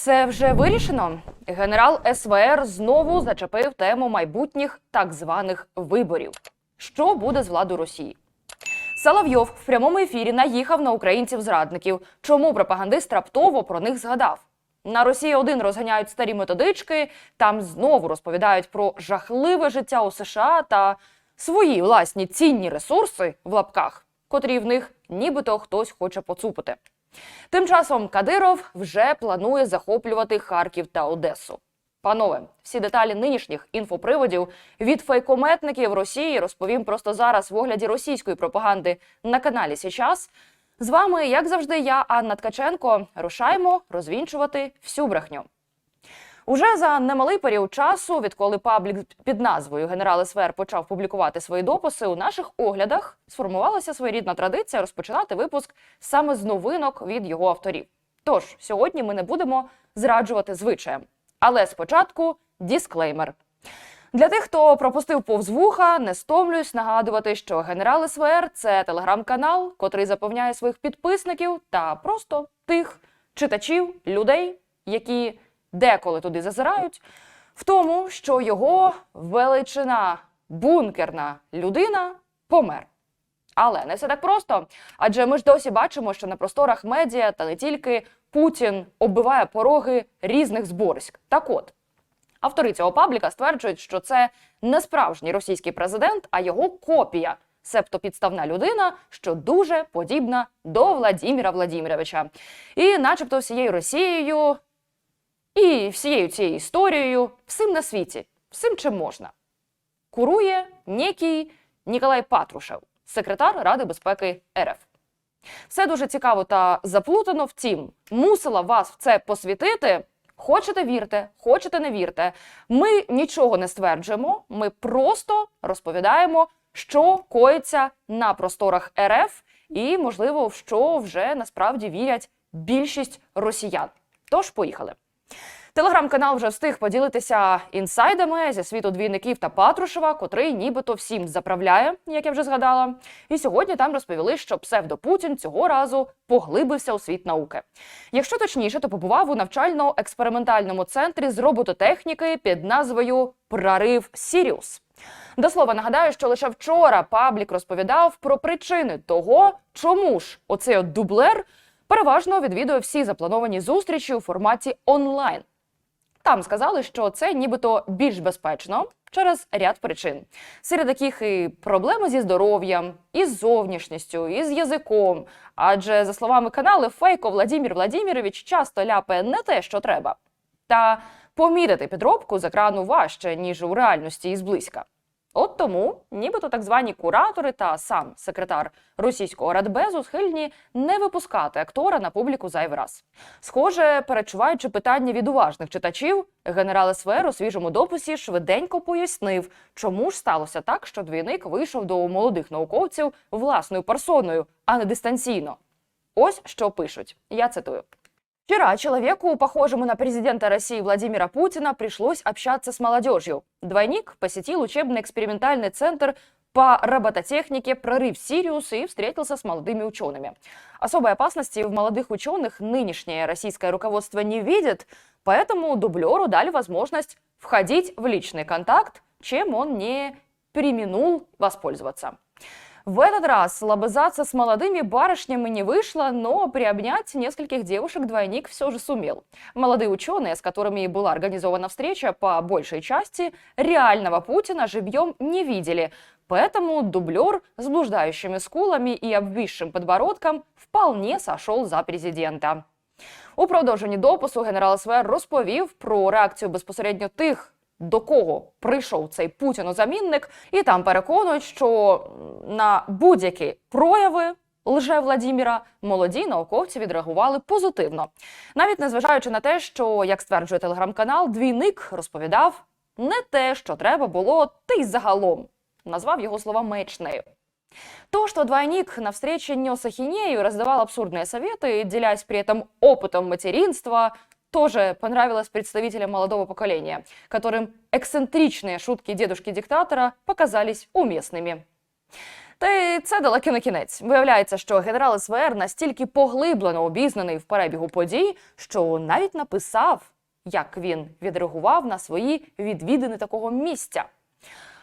Все вже вирішено. Генерал СВР знову зачепив тему майбутніх так званих виборів. Що буде з владою Росії? Соловйов в прямому ефірі наїхав на українців-зрадників. Чому пропагандист раптово про них згадав? На Росії 1 розганяють старі методички, там знову розповідають про жахливе життя у США та свої власні цінні ресурси в лапках, котрі в них нібито хтось хоче поцупити. Тим часом Кадиров вже планує захоплювати Харків та Одесу. Панове, всі деталі нинішніх інфоприводів від фейкометників Росії розповім просто зараз в огляді російської пропаганди на каналі Січас. З вами, як завжди, я Анна Ткаченко. Рушаємо розвінчувати всю брехню. Уже за немалий період часу, відколи паблік під назвою Генерал СВР почав публікувати свої дописи, у наших оглядах сформувалася своєрідна традиція розпочинати випуск саме з новинок від його авторів. Тож сьогодні ми не будемо зраджувати звичаєм. Але спочатку дисклеймер. Для тих, хто пропустив повз вуха, не стомлююсь нагадувати, що генерал СВР це телеграм-канал, котрий запевняє своїх підписників та просто тих читачів, людей, які деколи туди зазирають, в тому, що його величина бункерна людина помер. Але не все так просто. Адже ми ж досі бачимо, що на просторах медіа та не тільки Путін оббиває пороги різних зборськ. Так от. Автори цього пабліка стверджують, що це не справжній російський президент, а його копія, себто підставна людина, що дуже подібна до Владіміра Владіміровича. І, начебто, всією Росією і всією цією історією, всім на світі, всім чим можна, курує некий Ніколай Патрушев, секретар Ради безпеки РФ. Все дуже цікаво та заплутано. Втім, мусила вас в це посвітити. Хочете вірте, хочете не вірте. Ми нічого не стверджуємо. Ми просто розповідаємо, що коїться на просторах РФ, і можливо, в що вже насправді вірять більшість росіян. Тож поїхали. Телеграм-канал вже встиг поділитися інсайдами зі світу двійників та Патрушева, котрий нібито всім заправляє, як я вже згадала. І сьогодні там розповіли, що псевдопутін цього разу поглибився у світ науки. Якщо точніше, то побував у навчально-експериментальному центрі з робототехніки під назвою Прорив Сіріус. До слова нагадаю, що лише вчора паблік розповідав про причини того, чому ж оцей от дублер переважно відвідує всі заплановані зустрічі у форматі онлайн. Там сказали, що це нібито більш безпечно через ряд причин, серед яких і проблеми зі здоров'ям, і з зовнішністю, і з язиком. Адже, за словами каналу, Фейко Владімір Владімірович часто ляпає не те, що треба. Та помітити підробку з екрану важче, ніж у реальності і зблизька. Тому, нібито так звані куратори та сам секретар російського радбезу схильні не випускати актора на публіку зайвий раз. Схоже, перечуваючи питання від уважних читачів, генерал СВР у свіжому дописі швиденько пояснив, чому ж сталося так, що двійник вийшов до молодих науковців власною персоною, а не дистанційно. Ось що пишуть. Я цитую. Вчера человеку, похожему на президента России Владимира Путина, пришлось общаться с молодежью. Двойник посетил учебно-экспериментальный центр по робототехнике «Прорыв Сириус» и встретился с молодыми учеными. Особой опасности в молодых ученых нынешнее российское руководство не видит, поэтому дублеру дали возможность входить в личный контакт, чем он не применул воспользоваться. В этот раз лобызаться с молодыми барышнями не вышло, но приобнять нескольких девушек двойник все же сумел. Молодые ученые, с которыми была организована встреча, по большей части реального Путина живьем не видели, поэтому дублер с блуждающими скулами и обвисшим подбородком вполне сошел за президента. У продовженні допису генерал СВР розповів про реакцію безпосередньо тих, до кого прийшов цей путінозамінник, і там переконують, що на будь-які прояви лже Владіміра молоді науковці відреагували позитивно, навіть незважаючи на те, що як стверджує телеграм-канал, двійник розповідав не те, що треба було, та й загалом назвав його слова маячнею. То, что двойник на встрече нес ахинею и раздавал абсурдные советы, делясь при этом опытом материнства, тоже понравилось представителям молодого поколения, которым эксцентричные шутки дедушки-диктатора показались уместными. Та й це далеко не кінець. Виявляється, що генерал СВР настільки поглиблено обізнаний в перебігу подій, що навіть написав, як він відреагував на свої відвідини такого місця.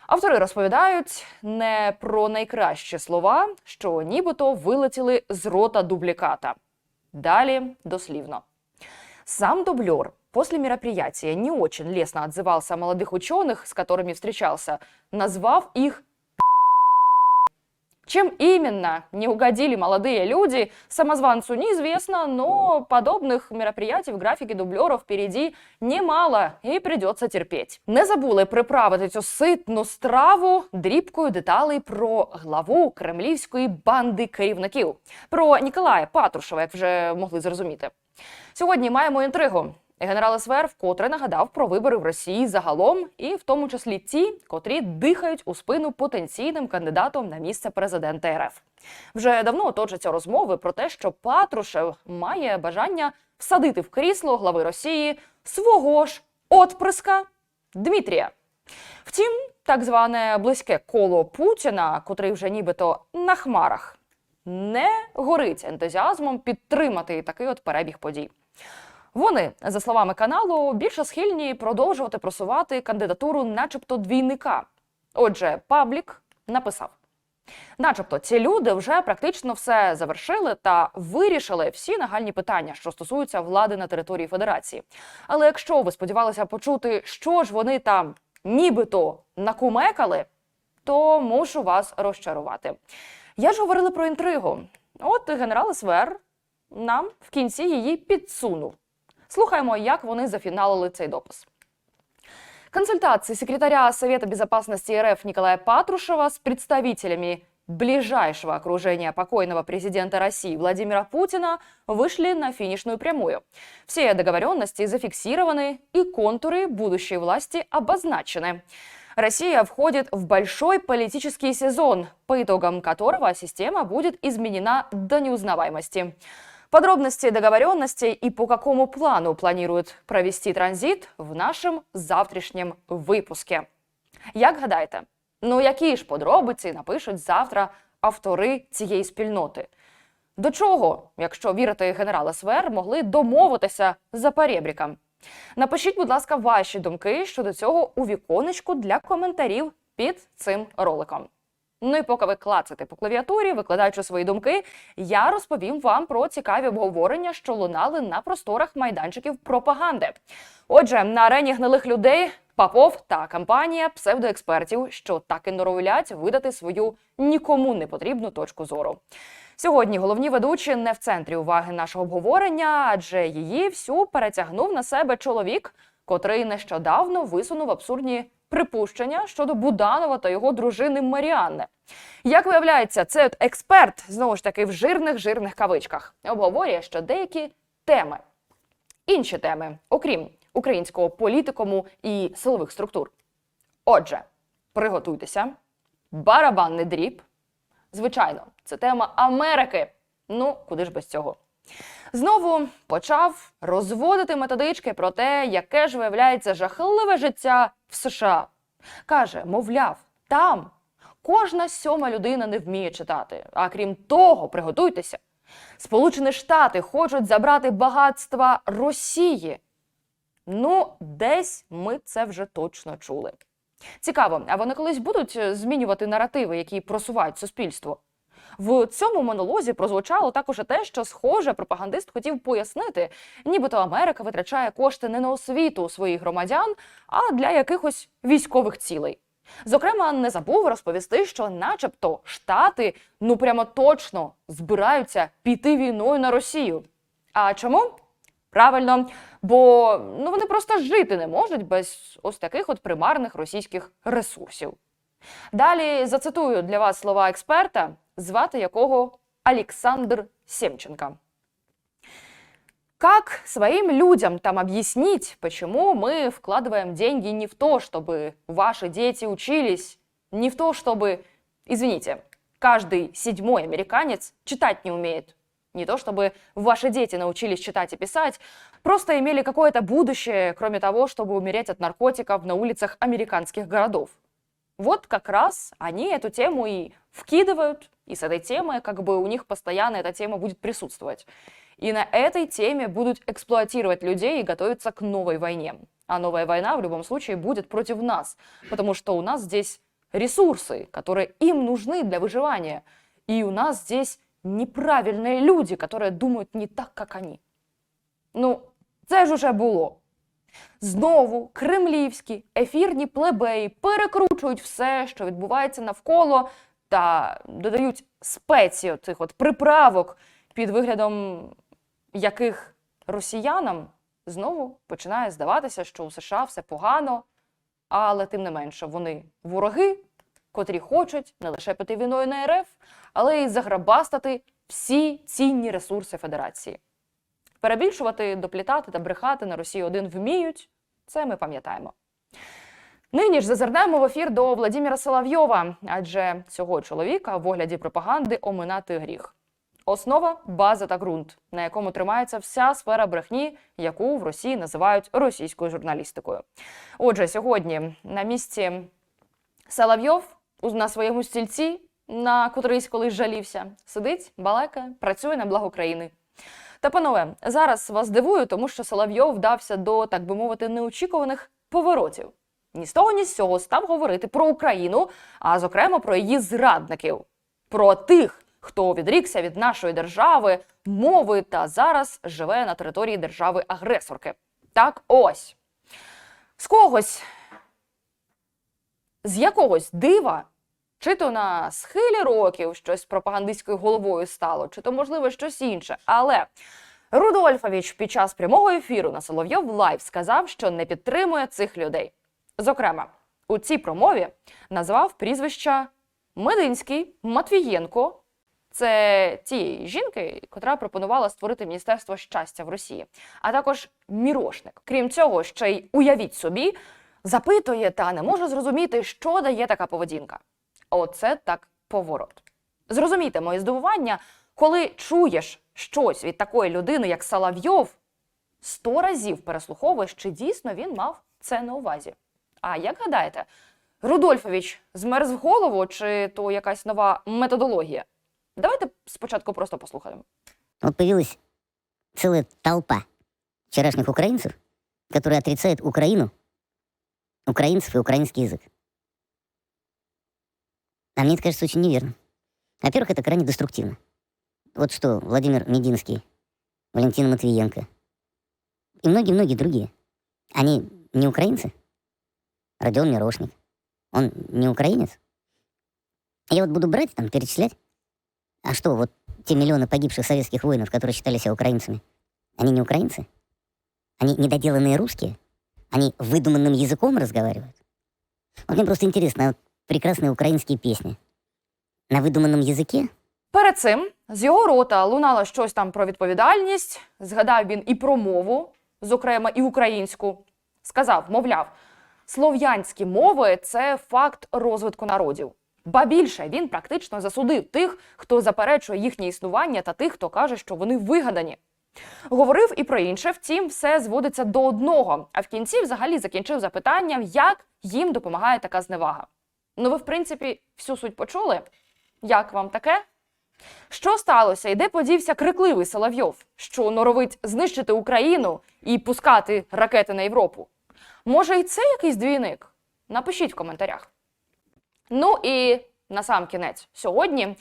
Автори розповідають не про найкращі слова, що нібито вилетіли з рота дубліката. Далі дослівно. Сам дублер после мероприятия не очень лестно отзывался о молодых ученых, с которыми встречался, назвав их чем именно не угодили молодые люди, самозванцу неизвестно, но подобных мероприятий в графіки дублеров впереди немало і придется терпеть. Не забули приправити цю ситну страву дрібкою деталей про главу кремлівської банди керівників, про Ніколая Патрушева, як вже могли зрозуміти. Сьогодні маємо інтригу. Генерал СВР вкотре нагадав про вибори в Росії загалом, і в тому числі ті, котрі дихають у спину потенційним кандидатом на місце президента РФ. Вже давно точаться розмови про те, що Патрушев має бажання всадити в крісло глави Росії свого ж отприска Дмитрія. Втім, так зване близьке коло Путіна, котрий вже нібито на хмарах, не горить ентузіазмом підтримати такий от перебіг подій. Вони, за словами каналу, більше схильні продовжувати просувати кандидатуру, начебто двійника. Отже, паблік написав. Начебто, ці люди вже практично все завершили та вирішили всі нагальні питання, що стосуються влади на території Федерації. Але якщо ви сподівалися почути, що ж вони там нібито накумекали, то мушу вас розчарувати. Я ж говорила про інтригу. От генерал СВР нам в кінці її підсунув. Слухаємо, як вони зафіналили цей допис. Консультации секретаря Совета безопасности РФ Николая Патрушева с представителями ближайшего окружения покойного президента России Владимира Путина вышли на финишную прямую. Все договоренности зафиксированы и контуры будущей власти обозначены. Россия входит в большой политический сезон, по итогам которого система будет изменена до неузнаваемости. Подробности договоренностей и по какому плану планируют провести транзит в нашем завтрашнем випуске. Як гадаєте, ну які ж подробиці напишуть завтра автори цієї спільноти? До чого, якщо вірити генерала СВР, могли домовитися за перебріком? Напишіть, будь ласка, ваші думки щодо цього у віконечку для коментарів під цим роликом. Ну і поки ви клацаєте по клавіатурі, викладаючи свої думки, я розповім вам про цікаві обговорення, що лунали на просторах майданчиків пропаганди. Отже, на арені гнилих людей Попов та компанія псевдоекспертів, що так і норовлять видати свою нікому не потрібну точку зору. Сьогодні головні ведучі не в центрі уваги нашого обговорення, адже її всю перетягнув на себе чоловік, котрий нещодавно висунув абсурдні припущення щодо Буданова та його дружини Маріанни. Як виявляється, цей експерт знову ж таки в жирних жирних кавичках обговорює, що деякі теми, інші теми, окрім українського політикуму і силових структур. Отже, приготуйтеся, барабанний дріб. Звичайно, це тема Америки. Ну, куди ж без цього? Знову почав розводити методички про те, яке ж виявляється жахливе життя в США. Каже, мовляв, там кожна сьома людина не вміє читати. А крім того, приготуйтеся. Сполучені Штати хочуть забрати багатства Росії. Ну, десь ми це вже точно чули. Цікаво, а вони колись будуть змінювати наративи, які просувають суспільство? В цьому монолозі прозвучало також і те, що схоже пропагандист хотів пояснити, нібито Америка витрачає кошти не на освіту своїх громадян, а для якихось військових цілей. Зокрема, не забув розповісти, що, начебто, штати ну прямо точно збираються піти війною на Росію. А чому? Правильно, бо ну вони просто жити не можуть без ось таких от примарних російських ресурсів. Далі зацитую для вас слова експерта, звати якого Александр Семченко. Как своим людям там объяснить, почему мы вкладываем деньги не в то, чтобы ваши дети учились, не в то, чтобы, извините, каждый седьмой американец читать не умеет, не то, чтобы ваши дети научились читать и писать, просто имели какое-то будущее, кроме того, чтобы умереть от наркотиков на улицах американских городов. Вот как раз они эту тему и вкидывают, и с этой темой как бы у них постоянно эта тема будет присутствовать. И на этой теме будут эксплуатировать людей и готовиться к новой войне. А новая война в любом случае будет против нас, потому что у нас здесь ресурсы, которые им нужны для выживания. И у нас здесь неправильные люди, которые думают не так, как они. Ну, це ж уже було. Знову кремлівські ефірні плебеї перекручують все, що відбувається навколо, та додають спеції цих от приправок, під виглядом яких росіянам знову починає здаватися, що у США все погано, але тим не менше вони вороги, котрі хочуть не лише піти війною на РФ, але й заграбастати всі цінні ресурси Федерації. Перебільшувати, доплітати та брехати на Росію один вміють. Це ми пам'ятаємо. Нині ж зазирнемо в ефір до Владіміра Соловйова, адже цього чоловіка в огляді пропаганди оминати гріх. Основа база та ґрунт, на якому тримається вся сфера брехні, яку в Росії називають російською журналістикою. Отже, сьогодні на місці Соловйов на своєму стільці, на котрийсь колись жалівся, сидить, балакає, працює на благо країни. Та панове, зараз вас дивую, тому що Соловйов вдався до, так би мовити, неочікуваних поворотів. Ні з того, ні з цього став говорити про Україну, а зокрема про її зрадників, про тих, хто відрікся від нашої держави, мови та зараз живе на території держави-агресорки. Так ось з когось, з якогось дива, чи то на схилі років щось пропагандистською головою стало, чи то можливо щось інше. Але Рудольфович під час прямого ефіру на Соловйов Лайв сказав, що не підтримує цих людей. Зокрема, у цій промові назвав прізвища Мединський, Матвієнко. Це тієї жінки, котра пропонувала створити Міністерство щастя в Росії, а також Мірошник. Крім цього, ще й уявіть собі, запитує та не може зрозуміти, що дає така поведінка. Оце так поворот. Зрозумійте моє здивування, коли чуєш щось від такої людини, як Соловйов, сто разів переслуховуєш, чи дійсно він мав це на увазі. А як гадаєте, Рудольфович змерз в голову, чи то якась нова методологія? Давайте спочатку просто послухаємо. Вот появилась целая толпа вчерашних украинцев, которые отрицают Украину, украинцев и украинский язык. А мне это кажется очень неверно. Во-первых, это крайне деструктивно. Вот что Владимир Мединский, Валентина Матвиенко и многие-многие другие. Они не украинцы? Родион Мирошник. Он не украинец? Я вот буду брать, там, перечислять. А что, вот те миллионы погибших советских воинов, которые считали себя украинцами, они не украинцы? Они недоделанные русские? Они выдуманным языком разговаривают? Вот мне просто интересно, а вот прекрасные украинские песни на выдуманном языке? Перед цим з його рота лунало щось там про відповідальність. Згадав він і про мову, зокрема і українську. Сказав, мовляв, слов'янські мови це факт розвитку народів. Ба більше він практично засудив тих, хто заперечує їхнє існування, та тих, хто каже, що вони вигадані. Говорив і про інше, втім, все зводиться до одного. А в кінці взагалі закінчив запитанням, як їм допомагає така зневага. Ну, ви, в принципі, всю суть почули. Як вам таке? Що сталося і де подівся крикливий Соловйов, що норовить знищити Україну і пускати ракети на Європу? Може, і це якийсь двійник? Напишіть в коментарях. Ну і на сам кінець сьогодні.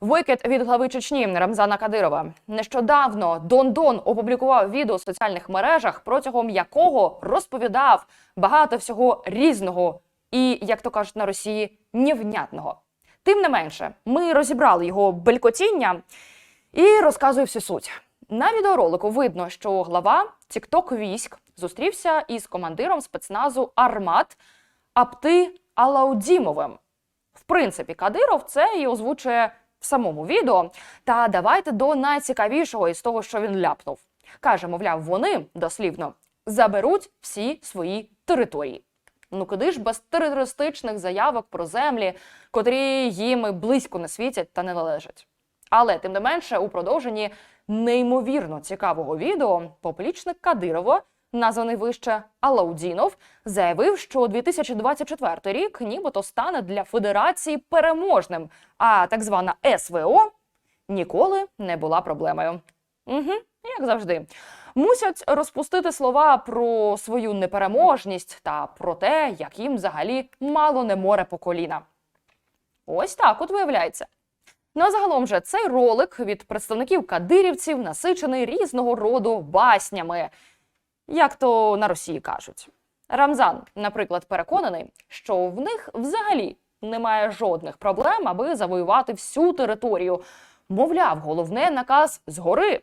Викид від глави Чечні Рамзана Кадирова. Нещодавно Дон Дон опублікував відео в соціальних мережах, протягом якого розповідав багато всього різного і, як то кажуть на Росії, невнятного. Тим не менше, ми розібрали його белькотіння і розказую всю суть. На відеоролику видно, що глава Тікток військ зустрівся із командиром спецназу Армат Апти Алаудімовим. В принципі, Кадиров це і озвучує в самому відео. Та давайте до найцікавішого із того, що він ляпнув. Каже, мовляв, вони дослівно заберуть всі свої території. Ну куди ж без терористичних заявок про землі, котрі їм близько не світять та не належать. Але тим не менше, у продовженні неймовірно цікавого відео поплічник Кадирова названий вище Алаудінов, заявив, що 2024 рік нібито стане для федерації переможним, а так звана СВО ніколи не була проблемою. Угу, як завжди. Мусять розпустити слова про свою непереможність та про те, як їм взагалі мало не море по коліна. Ось так от виявляється. Ну а загалом же цей ролик від представників кадирівців насичений різного роду баснями, як то на Росії кажуть. Рамзан, наприклад, переконаний, що в них взагалі немає жодних проблем, аби завоювати всю територію. Мовляв, головне наказ згори.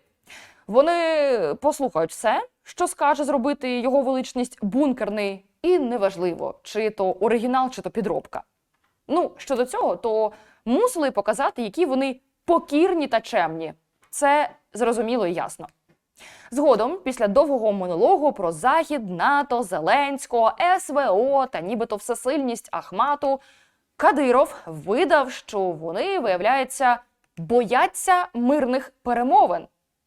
Вони послухають все, що скаже зробити його величність бункерний, і неважливо, чи то оригінал, чи то підробка. Ну, щодо цього, то мусили показати, які вони покірні та чемні. Це зрозуміло і ясно. Згодом, після довгого монологу про Захід, НАТО, Зеленського, СВО та нібито всесильність Ахмату, Кадиров видав, що вони, виявляється, бояться мирних перемовин.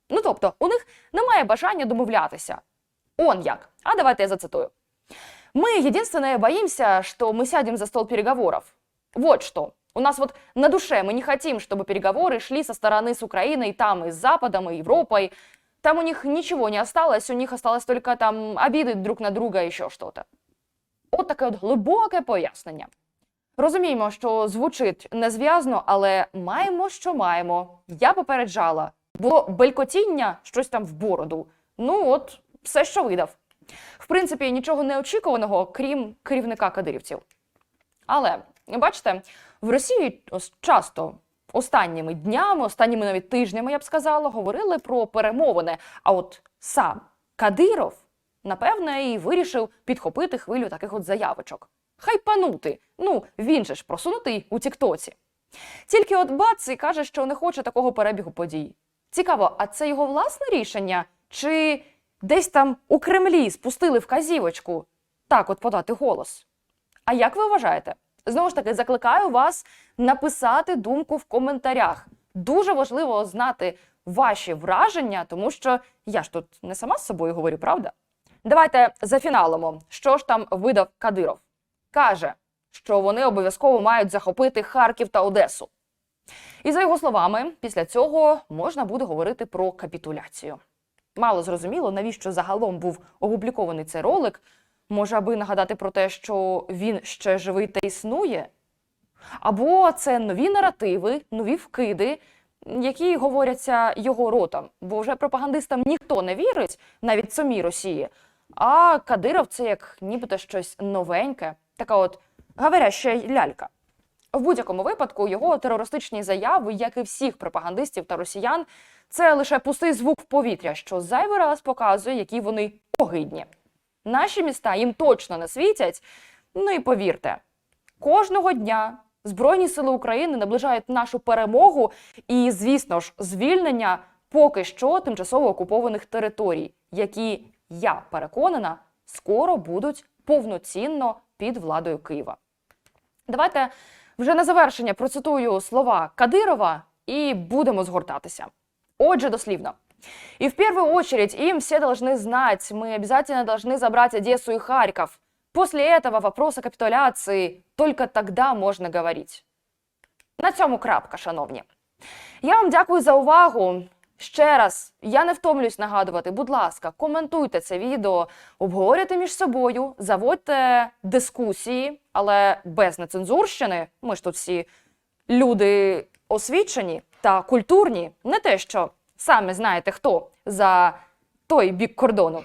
Ну тобто, у них немає бажання домовлятися. Он як. А давайте я зацитую. Мы единственное боимся, что мы сядем за стол переговоров. Вот что. У нас вот на душе мы не хотим, чтобы переговоры шли со стороны с Украиной, там и с Западом, и Европой. там у них ничего не осталось, у них осталось только там обиды друг на друга, еще что-то. От таке от глибоке пояснення. Розуміємо, що звучить незв'язно, але маємо, що маємо. Я попереджала. Було белькотіння, щось там в бороду. Ну от, все, що видав. В принципі, нічого неочікуваного, крім керівника кадирівців. Але бачите, в Росії часто останніми днями, останніми навіть тижнями, я б сказала, говорили про перемовини. А от сам Кадиров, напевне, і вирішив підхопити хвилю таких от заявочок. Хайпанути. Ну, він же ж просунутий у Тіктоці. Тільки от Бац і каже, що не хоче такого перебігу подій. Цікаво, а це його власне рішення? Чи десь там у Кремлі спустили вказівочку так от подати голос? А як ви вважаєте? Знову ж таки, закликаю вас написати думку в коментарях. Дуже важливо знати ваші враження, тому що я ж тут не сама з собою говорю, правда? Давайте зафіналимо. Що ж там видав Кадиров? Каже, що вони обов'язково мають захопити Харків та Одесу. І за його словами, після цього можна буде говорити про капітуляцію. Мало зрозуміло, навіщо загалом був опублікований цей ролик. Може, аби нагадати про те, що він ще живий та існує? Або це нові наративи, нові вкиди, які говоряться його ротом, бо вже пропагандистам ніхто не вірить, навіть самій Росії. А Кадиров це як нібито щось новеньке, така от говоряща лялька. В будь-якому випадку його терористичні заяви, як і всіх пропагандистів та росіян, це лише пустий звук в повітря, що зайвий раз показує, які вони огидні. Наші міста їм точно не світять. Ну і повірте, кожного дня Збройні сили України наближають нашу перемогу і, звісно ж, звільнення поки що тимчасово окупованих територій, які, я переконана, скоро будуть повноцінно під владою Києва. Давайте вже на завершення процитую слова Кадирова і будемо згортатися. Отже, дослівно. И в первую очередь им все должны знать, мы обязательно должны забрать Одессу и Харьков. После этого вопрос о капитуляции только тогда можна говорить. На цьому крапка, шановні. Я вам дякую за увагу. Ще раз, я не втомлююсь нагадувати, будь ласка, коментуйте це відео, обговорюйте між собою, заводьте дискусії, але без нецензурщини. Ми ж тут всі люди освічені та культурні, не те, що самі знаєте хто за той бік кордону.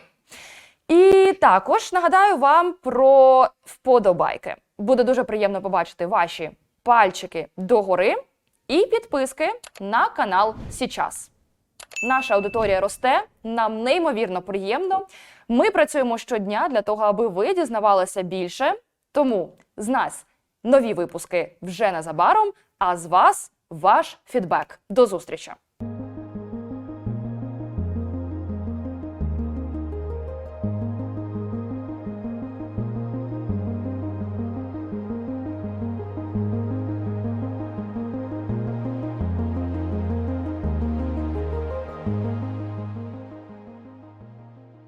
І також нагадаю вам про вподобайки. Буде дуже приємно побачити ваші пальчики догори і підписки на канал Січас. Наша аудиторія росте, нам неймовірно приємно. Ми працюємо щодня для того, аби ви дізнавалися більше. Тому з нас нові випуски вже незабаром, а з вас ваш фідбек. До зустрічі!